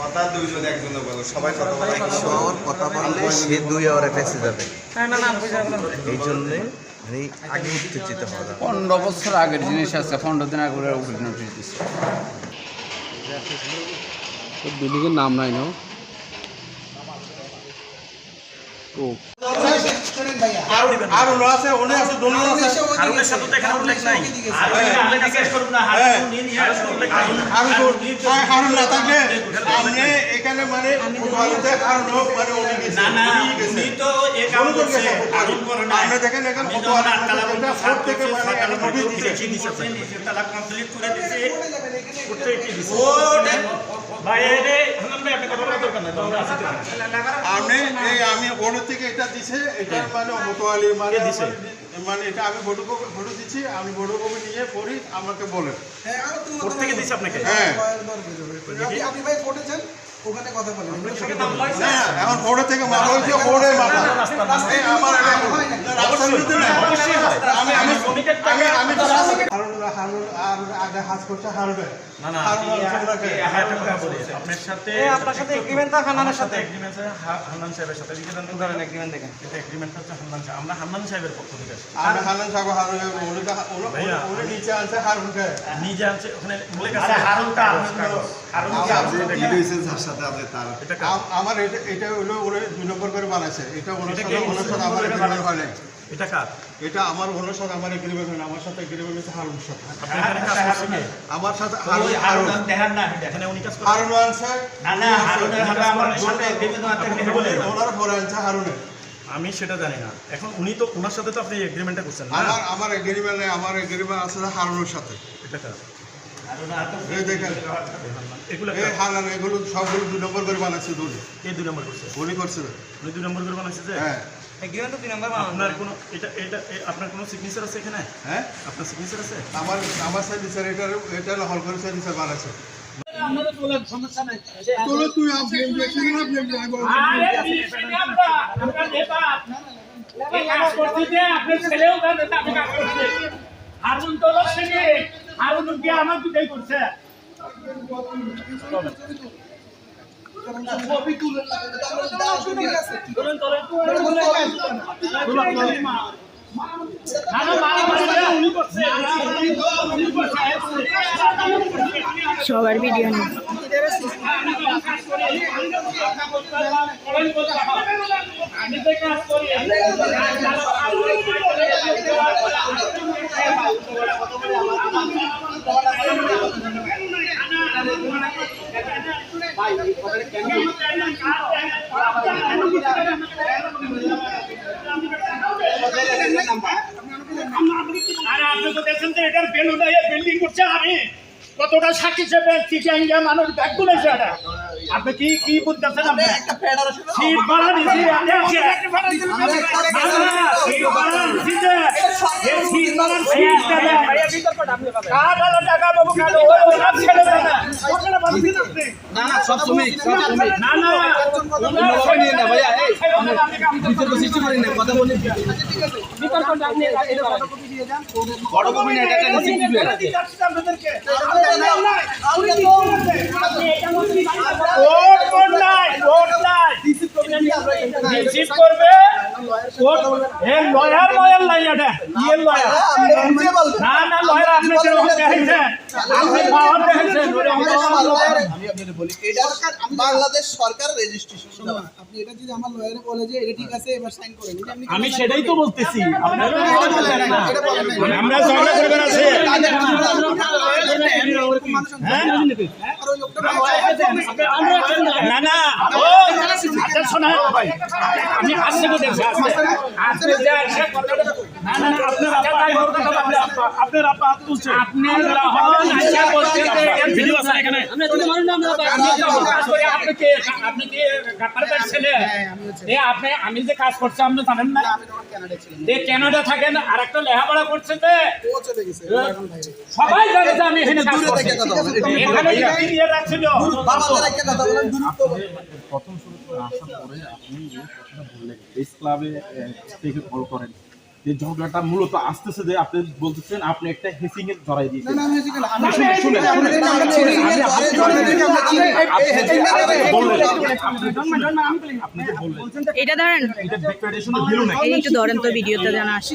কথা দুইজন একজন বলো সবাই কথা বলে শহর কথা বললে সে দুই আওয়ারে ফেসে যাবে। এই জন্যে মানে আগে উত্তেজিত হওয়া পনেরো বছর আগের জিনিস আছে পনেরো দিন আগে ওরা নোটিশ দিচ্ছে বিল্ডিংয়ের নাম নাই না। ও। আরও আছে উনি আছে দলীয় আছে হারুনের সাথে তো এখানে উল্লেখ নাই আরও তো- হারুন না থাকলে আপনি এখানে মানে ফুটবলেতে হারুন হোক মানে উনি গেছে উনি গেছে অনুযোগ গেছে আপনি দেখেন এখানে ফুটবল এটা ফোর্ট থেকে মানে একটা নোটিশ দিছে আপনি এই আমি ওর থেকে এটা দিছে এটা মানে মোটোয়ালি মানে মানে এটা আমি ফটো ফটো দিচ্ছি আমি ফটো কপি নিয়ে পড়ি আমাকে বলেন। কোর্ট থেকে দিছে আপনাকে? হ্যাঁ। আপনি- আপনি ভাই কোর্টেছেন ওখানে কথা বলেন। না এখন ফটো থেকে মারা হয়েছে ফোরে মারা আমার আমি আমি আমি হারুন হারুন আর হাজ করছে হারুনে না না হারুন হারুনকে একটা কথা বলি। আপনার সাথে আপনার সাথে এগ্রিমেন্ট হান্নানের সাথে এগ্রিমেন্ট হান্নান সাহেবের সাথে। লিখে দেন ধরেন এগ্রিমেন্ট দেখেন। এটা এগ্রিমেন্ট হচ্ছে হান্নান সাহেব। আমরা হান্নান সাহেবের পক্ষ থেকে আসছি। আমি হারুন সাহেব হারুন উনি তো উনি- নিচে আনছে হারুনকে। নিজে আনছে ওখানে উল্লেখ আছে। হারুনটা হারুনটা এটা আমার এটা এটা হলো ওরা দুই নম্বর করে বানাইছে। এটা সাথে? সাথে আমার হয় নাই। এটা কার? এটা আমার ওনার সাথে আমার এগ্রিমেন্ট হয় আমার সাথে এগ্রিমেন্ট হচ্ছে হারুনের সাথে। আপনি এখানে কাজ করছেন কে? আমার সাথে হারুন হারুন এখানে উনি কাজ করেন হারুন আনছে বলে ওনার পরে আনছে হারুনে আমি সেটা জানি না। এখন উনি তো ওনার সাথে তো আপনি এগ্রিমেন্টটা করছেন আমার আমার এগ্রিমেন্ট আমার এগ্রিমেন্ট আছে হারুনের সাথে। এটা কার? এগুলো সবগুলো দুই নম্বর করে বানাচ্ছে দুই। দুই নম্বর করছে? উনি করছে উনি দুই নম্বর করে বানাইছে যে? হ্যাঁ। এগ্রিমেন্ট তো দুই নাম্বার আপনার কোনো এটা এটা আপনার কোনো সিগনেচার আছে এখানে হ্যাঁ আপনার সিগনেচার আছে আমার আমার স্যার এটা এটা হল করে স্যার স্যার বানাচ্ছে তোলে তুই আপনি দেখছেন না আপনি হারুন তো লক্ষ্যে হারুন গিয়ে আমার দুটাই করছে তোলেন তোলেন না না মারা মারা উনি করছে উনি করছে সবার ভিডিও নেই আমি কাজ করি। যে এটার বিল্ডিং করছে আমি কতটা সাক্ষী চিটিয়াঙ্গা মানুষ ব্যাগ তুলেছে এটা? আপনি কি কি বুঝতেছেন আপনি সিট ভাড়া দিছি আপনি। না, না, সিট ভাড়া দিছি যে, এই সিট ভাড়ার সিটটা দেন। কাঠ আলা টাকা বাবু, কাঠ ওরা ওরা ছেড়ে দেন না। ওখানে বাঁধছেন আপনি। না, না, ওনার ছেড়ে দেন না, ছেড়ে দেন, আপনি কাম করতে পারেন। ভোট ভোট নাই, ভোট নাই। রিসিভ করবে ভোট লয়ার লয়ার নাই এটা। ইয়ের লয়ার? না না লয়ার আপনি যেরকম দেখেছেন। আপনি পাওয়ার দেখেছেন। ওরকম পাওয়ার লয়ার। বাংলাদেশ সরকার রেজিস্ট্রেশন আপনি এটা যদি আমার লয়ারে বলে যে এটা ঠিক আছে এবার সাইন করেন আমি সেটাই তো বলতেছি। আপনারা না, না। আমরা ঝগড়া করবেন আছে। হ্যাঁ? আর ওই লোকটা বলছে, না না। ও শোনা আমি আসছে দেখছি আসছে কথাটা না না আপনার আপনার আপা হাত তুলছে। ভিডিও আছে এখানে। আপনি কি? আপনি কি? গাপ্পারের ছেলে এ আপনি আমি যে কাজ করছি আপনি জানেন না? কেনাডা থাকেন আর একটা লেখাপড়া করছে যে ও চলে গেছে। ও এখন বাইরে সবাই জানে যে আমি এখানে কাজ করছি। এখানে কি নিয়ে রাখছিল বাবাদের একটা কথা বলেন দূরত্ব প্রথম শুরুতে আসার পরে আপনি যে কথাটা বললেন প্রেস ক্লাবে থেকে কল করেন। যে ঝগড়াটা মূলত আসতেছে যে আপনি বলতেছেন আপনি একটা হেসিং এর জড়াই না দিয়েছেন এটা ধরেন। এটা ধরেন তো ভিডিওতে জানা আসে